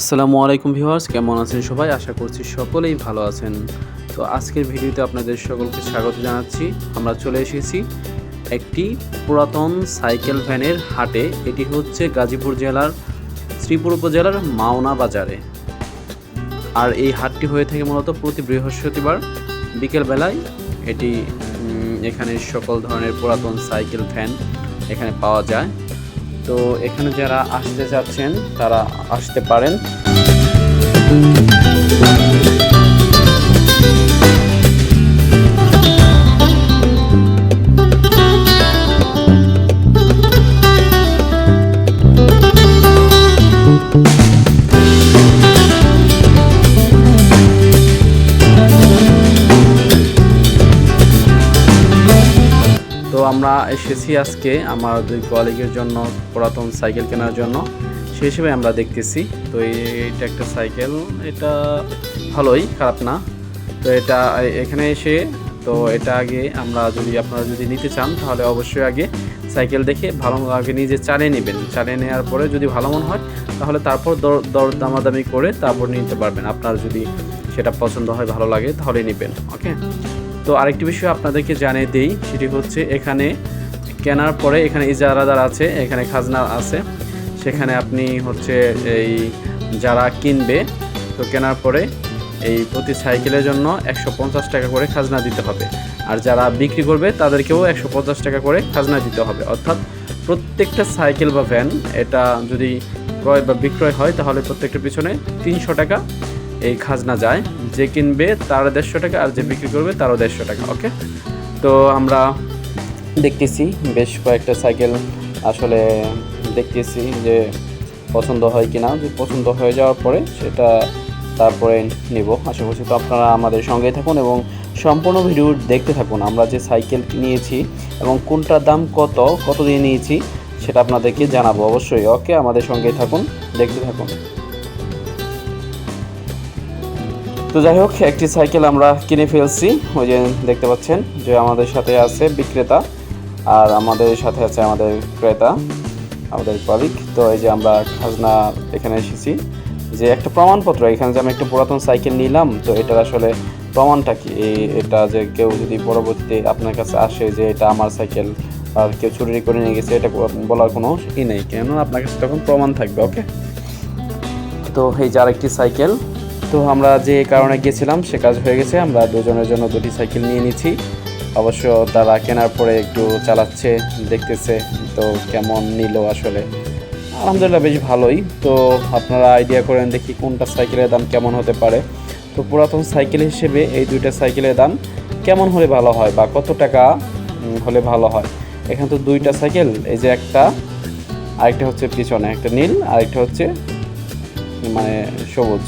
আসসালামু আলাইকুম ভিউয়ার্স, কেমন আছেন সবাই? আশা করছি সকলেই ভালো আছেন। তো আজকের ভিডিওতে আপনাদের সকলকে স্বাগত জানাচ্ছি। আমরা চলে এসেছি একটি পুরাতন সাইকেল ভ্যানের হাটে। এটি হচ্ছে গাজীপুর জেলার, শ্রীপুর উপজেলার মাওনা বাজারে। আর এই হাটটি হয়ে থাকে মূলত প্রতি বৃহস্পতিবার বিকেলবেলায়। এটি এখানে সকল ধরনের পুরাতন সাইকেল ভ্যান এখানে পাওয়া যায়। তো এখানে যারা আসতে চাচ্ছেন তারা আসতে পারেন। আমরা এসেছি আজকে আমার দুই কলিগের জন্য, পুরাতন সাইকেল কেনার জন্য। সেই হিসেবে আমরা দেখতেছি। তো এইটা একটা সাইকেল। এটা ভালোই, খারাপ না। তো এটা এখানে এসে, তো এটা আগে আমরা যদি আপনারা যদি নিতে চান, তাহলে অবশ্যই আগে সাইকেল দেখে ভালো আগে নিজে চালিয়ে নেবেন। চালিয়ে নেওয়ার পরে যদি ভালো মনে হয়, তাহলে তারপর দর দর দামাদামি করে তারপর নিতে পারবেন। আপনার যদি সেটা পছন্দ হয়, ভালো লাগে, তাহলে নেবেন। ওকে? তো আরেকটি বিষয় আপনাদেরকে জানিয়ে দেই, সেটি হচ্ছে এখানে কেনার পরে এখানে ইজারাদার আছে, এখানে খাজনা আছে। সেখানে আপনি হচ্ছে এই যারা কিনবে, তো কেনার পরে এই প্রতি সাইকেলের জন্য একশো পঞ্চাশ টাকা করে খাজনা দিতে হবে। আর যারা বিক্রি করবে, তাদেরকেও একশো পঞ্চাশ টাকা করে খাজনা দিতে হবে। অর্থাৎ প্রত্যেকটা সাইকেল বা ভ্যান, এটা যদি ক্রয় বা বিক্রয় হয়, তাহলে প্রত্যেকটা পিছনে তিনশো টাকা এই খাজনা যায়। যে কিনবে তার দেড়শো টাকা আর যে বিক্রি করবে তারও দেড়শো টাকা, ওকে? তো আমরা দেখতেছি বেশ কয়েকটা সাইকেল আসলে দেখতেছি যে পছন্দ হয় কিনা। যে পছন্দ হয়ে যাওয়ার পরে সেটা তারপরে নিব আশা করছি। তো আপনারা আমাদের সঙ্গেই থাকুন এবং সম্পূর্ণ ভিডিও দেখতে থাকুন। আমরা যে সাইকেল নিয়েছি এবং কোনটার দাম কত কত দিয়ে নিয়েছি সেটা আপনাদেরকে জানাব অবশ্যই, ওকে? আমাদের সঙ্গেই থাকুন, দেখতে থাকুন। তো যাই হোক, একটি সাইকেল আমরা কিনে ফেলছি। ওই যে দেখতে পাচ্ছেন যে আমাদের সাথে আছে বিক্রেতা আর আমাদের সাথে আছে আমাদের ক্রেতা, আমাদের কলিগ তো এই যে আমরা খাজনা এখানে এসেছি। যে একটা প্রমাণপত্র, এখানে যে আমি একটা পুরাতন সাইকেল নিলাম, তো এটার আসলে প্রমাণটা কি? এটা যে কেউ যদি পরবর্তীতে আপনার কাছে আসে যে এটা আমার সাইকেল আর কেউ চুরি করে নিয়ে গেছে, এটা বলার কোনো ই নেই। কেন আপনার কাছে তখন প্রমাণ থাকবে, ওকে? তো এই যে আরেকটি সাইকেল তো আমরা যে কারণে গিয়েছিলাম সে কাজ হয়ে গেছে। আমরা দুজনের জন্য দুটি সাইকেল নিয়ে নিচ্ছি। অবশ্য তারা কেনার পরে একটু চালাচ্ছে, দেখতেছে তো কেমন নিল আসলে। আলহামদুলিল্লাহ বেশ ভালোই। তো আপনারা আইডিয়া করেন দেখি কোনটা সাইকেলের দাম কেমন হতে পারে। তো পুরাতন সাইকেল হিসেবে এই দুইটা সাইকেলের দাম কেমন হলে ভালো হয় বা কত টাকা হলে ভালো হয়। এখানে তো দুইটা সাইকেল, এই যে একটা, আরেকটা হচ্ছে পিছনে, একটা নীল, আরেকটা হচ্ছে মানে সবুজ।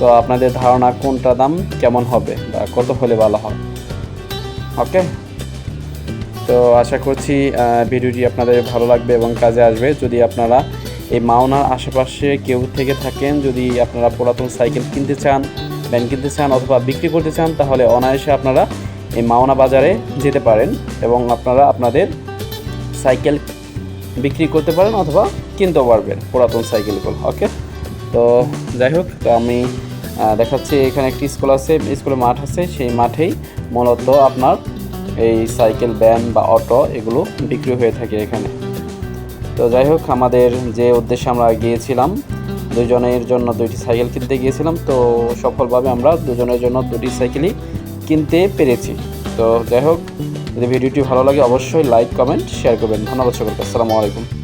তো আপনাদের ধারণা কোনটা দাম কেমন হবে বা কত হলে ভালো হয়? ওকে তো আশা করছি ভিডিওটি আপনাদের ভালো লাগবে এবং কাজে আসবে। যদি আপনারা এই মাওনার আশেপাশে কেউ থেকে থাকেন, যদি আপনারা পুরাতন সাইকেল কিনতে চান, ভ্যান কিনতে চান অথবা বিক্রি করতে চান, তাহলে অনায়াসে আপনারা এই মাওনা বাজারে যেতে পারেন এবং আপনারা আপনাদের সাইকেল বিক্রি করতে পারেন অথবা কিনতেও পারবেন পুরাতন সাইকেলগুলো। ওকে তো যাই হোক, তো আমি দেখাচ্ছি এখানে একটি স্কুল আছে, স্কুলের মাঠ আছে, সেই মাঠেই মূলত আপনার এই সাইকেল ভ্যান বা অটো এগুলো বিক্রি হয়ে থাকে এখানে। তো যাই হোক, আমাদের যে উদ্দেশ্যে আমরা গিয়েছিলাম, দুজনের জন্য দুইটি সাইকেল কিনতে গিয়েছিলাম, তো সফলভাবে আমরা দুজনের জন্য দুটি সাইকেলই কিনতে পেরেছি। তো যাই হোক, যদি ভিডিওটি ভালো লাগে অবশ্যই লাইক, কমেন্ট, শেয়ার করবেন। ধন্যবাদ সকলকে। আসসালামু আলাইকুম।